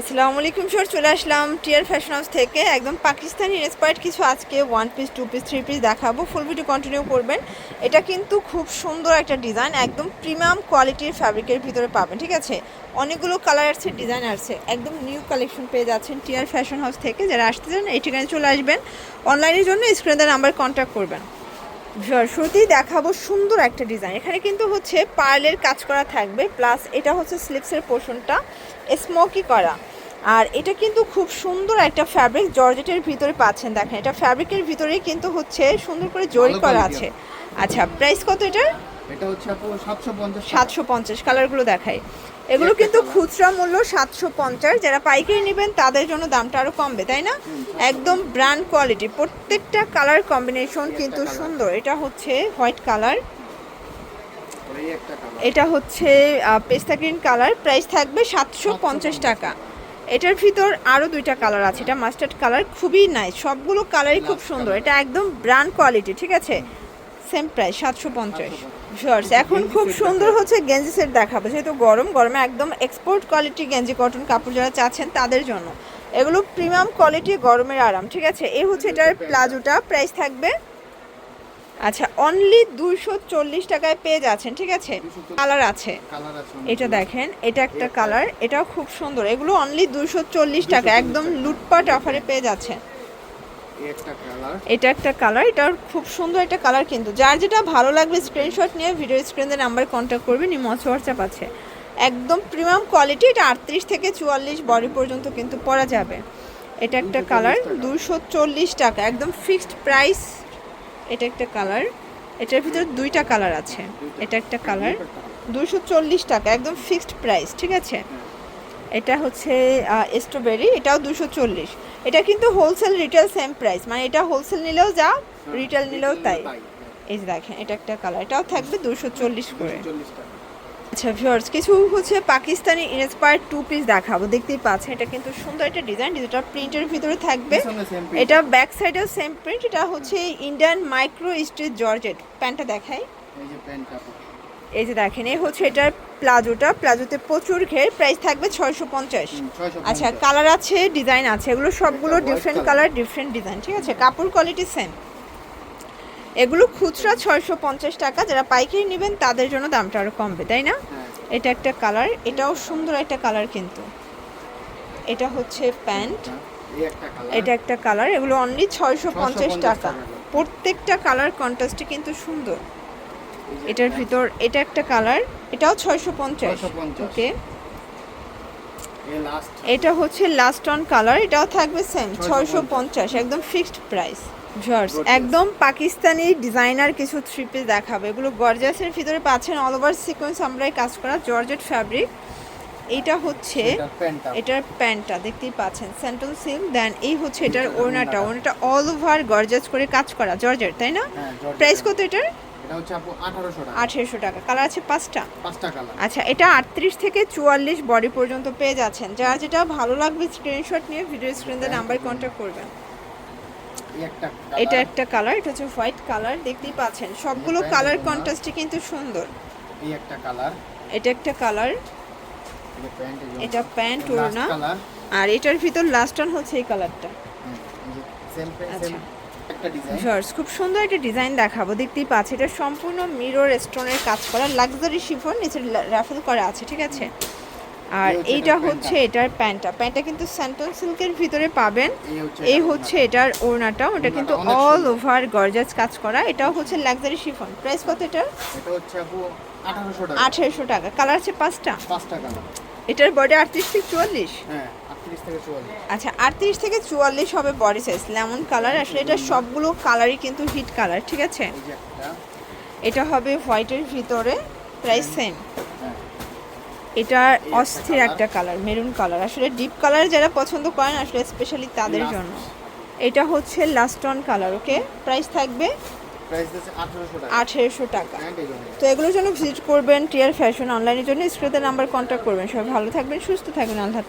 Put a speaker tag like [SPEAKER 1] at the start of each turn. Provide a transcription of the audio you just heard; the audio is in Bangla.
[SPEAKER 1] আসসালামু আলাইকুম স্যার চলে আসলাম টিয়ার ফ্যাশন হাউস থেকে। একদম পাকিস্তানি ইন্সপায়ার্ড কিছু আজকে one piece two piece three piece দেখাবো। ফুল ভিডিও কন্টিনিউ করবেন। এটা কিন্তু খুব সুন্দর একটা ডিজাইন একদম প্রিমিয়াম কোয়ালিটির ফ্যাব্রিকের ভিতরে পাবেন, ঠিক আছে? অনেকগুলো কালার আছে ডিজাইন আছে। একদম নিউ কালেকশন পেয়ে যাচ্ছেন টিয়ার ফ্যাশন হাউস থেকে। যারা আসতে চান, এই ঠিকানায় চলে আসবেন। অনলাইনের জন্য স্ক্রিনের নাম্বার কন্ট্যাক্ট করবেন। শুরুতেই দেখাবো সুন্দর একটা ডিজাইন এখানে কিন্তু হচ্ছে পার্লের কাজ করা থাকবে প্লাস এটা হচ্ছে স্লিপসের পোর্শনটা স্মোকি করা। আর এটা কিন্তু খুব সুন্দর একটা ফ্যাব্রিক জর্জেটের ভিতরে পাচ্ছেন দেখেন। এটা ফ্যাব্রিকের ভিতরেই কিন্তু হচ্ছে সুন্দর করে
[SPEAKER 2] ভালো
[SPEAKER 1] করা আছে। আচ্ছা প্রাইস কত এটার?
[SPEAKER 2] এটা হচ্ছে আপু সাতশো পঞ্চাশ।
[SPEAKER 1] সাতশো পঞ্চাশ কালারগুলো দেখাই। এগুলো কিন্তু খুচরা মূল্য সাতশো পঞ্চাশ। যারা পাইকারি নেবেন তাদের জন্য দামটা আরও কমবে তাই না? একদম ব্র্যান্ড কোয়ালিটি প্রত্যেকটা কালার কম্বিনেশন কিন্তু সুন্দর। এটা হচ্ছে হোয়াইট কালার এটা হচ্ছে পেস্তা গ্রিন কালার প্রাইস থাকবে সাতশো পঞ্চাশ টাকা। এটার ভিতর আরও দুইটা কালার আছে। এটা মাস্টার্ড কালার খুবই নাইস সবগুলো কালারই খুব সুন্দর। এটা একদম ব্র্যান্ড কোয়ালিটি ঠিক আছে? সেম প্রাইস সাতশো পঞ্চাশ। ভিউয়ার্স এখন খুব সুন্দর হচ্ছে গেঞ্জি সেট দেখাবো। যেহেতু গরম গরমে একদম এক্সপোর্ট কোয়ালিটি গেঞ্জি কটন কাপড় যারা চাচ্ছেন তাদের জন্য। এগুলো প্রিমিয়াম কোয়ালিটি গরমের আরাম ঠিক আছে? এই হচ্ছে এটার প্লাজোটা প্রাইস থাকবে আচ্ছা অনলি দুশো চল্লিশ টাকায় পেয়ে যাচ্ছেন ঠিক আছে? কালার আছে। এটা দেখেন এটা একটা
[SPEAKER 2] একটা।
[SPEAKER 1] কালার এটাও খুব সুন্দর। এগুলো অনলি দুশো চল্লিশ টাকা একদম লুটপাট অফারে পেয়ে যাচ্ছে
[SPEAKER 2] এই একটা কালার
[SPEAKER 1] এটা একটা কালার এটার খুব সুন্দর একটা কালার কিন্তু। যার যেটা ভালো লাগবে স্ক্রিনশট নিয়ে ভিডিও স্ক্রিনের নাম্বার কন্ট্যাক্ট করবেন ইমচ হোয়াটসঅ্যাপ আছে একদম প্রিমিয়াম কোয়ালিটি এটা আটত্রিশ থেকে চুয়াল্লিশ বডি পর্যন্ত কিন্তু পরা যাবে। এটা একটা কালার। দুশো চল্লিশ টাকা। একদম ফিক্সড প্রাইস এটা একটা কালার এটার ভিতরে দুইটা কালার আছে। এটা একটা কালার দুশো চল্লিশ টাকা একদম ফিক্সড প্রাইস ঠিক আছে? এটা হচ্ছে স্ট্রবেরি এটাও দুশো চল্লিশ। এটা কিন্তু হোলসেল রিটেল সেম প্রাইস মানে এটা হোলসেল নিলেও যা রিটেল নিলেও তাই। এই যে দেখেন এটা একটা কালার এটাও থাকবে দুশো চল্লিশ করে। আচ্ছা ভিউয়ার্স কিছু হচ্ছে পাকিস্তানি ইন্সপায়ার্ড টু পিস দেখাবো। দেখতেই পাচ্ছেন এটা কিন্তু সুন্দর একটা ডিজাইন যেটা প্রিন্টের ভিতরে থাকবে। এটা ব্যাক সাইডেও সেম প্রিন্ট এটা হচ্ছে ইন্ডিয়ান মাইক্রো স্টিচ জর্জেট প্যান্টটা দেখাই।
[SPEAKER 2] এই যে প্যান্ট আপু
[SPEAKER 1] এই যে দেখেন এই হচ্ছে এটার প্লাজোটা। প্লাজোতে প্রচুর ঘের প্রাইস থাকবে ছয়শো পঞ্চাশ। আচ্ছা কালার আছে ডিজাইন আছে এগুলো সবগুলো ডিফারেন্ট কালার ডিফারেন্ট ডিজাইন ঠিক আছে? কাপড় কোয়ালিটি সেম এগুলো খুচরা ছয়শো পঞ্চাশ টাকা যারা পাইকারি নেবেন তাদের জন্য দামটা আরও কমবে তাই না?
[SPEAKER 2] হ্যাঁ।
[SPEAKER 1] এটা একটা কালার এটাও সুন্দর একটা কালার কিন্তু। এটা হচ্ছে প্যান্ট। এটা একটা কালার এগুলো অনলি ছয়শো পঞ্চাশ টাকা। প্রত্যেকটা কালার কন্ট্রাস্টে কিন্তু সুন্দর। এটার ভিতর এটা একটা কালার এটাও ছয়শো পঞ্চাশ
[SPEAKER 2] 650
[SPEAKER 1] ওকে? এটা হচ্ছে লাস্ট অন কালার এটাও থাকবে সেম ছয়শো
[SPEAKER 2] 650
[SPEAKER 1] পঞ্চাশ একদম ফিক্সড প্রাইস জর্জ একদম পাকিস্তানি ডিজাইনার কিছু থ্রি পিস দেখাবে। এগুলো গর্জাসের ভিতরে পাচ্ছেন অল ওভার সিকোয়েন্স আমরাই কাজ করা জর্জেট ফ্যাব্রিক এইটা হচ্ছে এটার প্যান্টটা। দেখতেই পাচ্ছেন সেন্ট্রাল সিল্ক দেন এই হচ্ছে এটার ওড়নাটা।
[SPEAKER 2] ওড়নাটা।
[SPEAKER 1] অল ওভার গর্জাস করে কাজ করা জর্জেট তাই না?
[SPEAKER 2] হ্যাঁ
[SPEAKER 1] প্রাইস কত এটার?
[SPEAKER 2] এটা হচ্ছে আপু আঠারোশো টাকা।
[SPEAKER 1] কালার আছে পাঁচটা?
[SPEAKER 2] পাঁচটা কালার
[SPEAKER 1] আচ্ছা এটা আটত্রিশ থেকে চুয়াল্লিশ বডি পর্যন্ত পেয়ে যাচ্ছেন। যার যেটা ভালো লাগবে স্ক্রিনশট নিয়ে ভিডিও স্ক্রিনে নাম্বার কন্ট্যাক্ট করবেন। এটা একটা কালার এটা হচ্ছে হোয়াইট কালার দেখতেই পাচ্ছেন। সবগুলো কালার
[SPEAKER 2] এবং
[SPEAKER 1] কিন্তু সুন্দর।
[SPEAKER 2] এই একটা কালার
[SPEAKER 1] এটা একটা কালার
[SPEAKER 2] প্যান্ট
[SPEAKER 1] এটা প্যান্ট ওড়না। আর এটার ভিতর লাস্ট হচ্ছে এই কালারটা ভিউয়ার্স খুব সুন্দর একটা ডিজাইন দেখাবো। দেখতেই পাচ্ছি এটা সম্পূর্ণ মিরর স্টোনের কাজ করা লাক্সারি শিফন নিচে রাফেল করা আছে ঠিক আছে? আর এইটা হচ্ছে এটার প্যান্টটা। প্যান্টটা কিন্তু স্যান্টন সিল্কের ভিতরে পাবেন।
[SPEAKER 2] এই হচ্ছে এটার
[SPEAKER 1] ওড়নাটা। ওটা কিন্তু অল ওভার গর্জাস কাজ করা। এটাও হচ্ছে লাক্সারি শিফন প্রাইস কত এটার
[SPEAKER 2] এটা আঠারোশো টাকা।
[SPEAKER 1] কালার আছে পাঁচটা?
[SPEAKER 2] পাঁচটা কালার
[SPEAKER 1] এটার বডি আটত্রিশ থেকে চুয়াল্লিশ?
[SPEAKER 2] হ্যাঁ। চুয়াল্লিশ
[SPEAKER 1] আচ্ছা আটত্রিশ থেকে চুয়াল্লিশ হবে বডি সাইজ লেমন কালার আসলে এটা সবগুলো কালারই কিন্তু হিট কালার ঠিক আছে? এটা হবে হোয়াইটের ভিতরে প্রাইস সেম
[SPEAKER 2] হ্যাঁ।
[SPEAKER 1] এটা অস্থির একটা কালার মেরুন কালার আসলে ডিপ কালার যারা পছন্দ করেন আসলে স্পেশালি তাদের জন্য। এটা হচ্ছে last on colour okay price থাকবে
[SPEAKER 2] আঠারোশো টাকা।
[SPEAKER 1] তো এগুলোর জন্য ভিজিট করবেন টিয়ার ফ্যাশন অনলাইনের জন্য। স্ক্রিনের নাম্বার কন্ট্যাক্ট করবেন। সবাই ভালো থাকবেন সুস্থ থাকবেন। আল্লাহ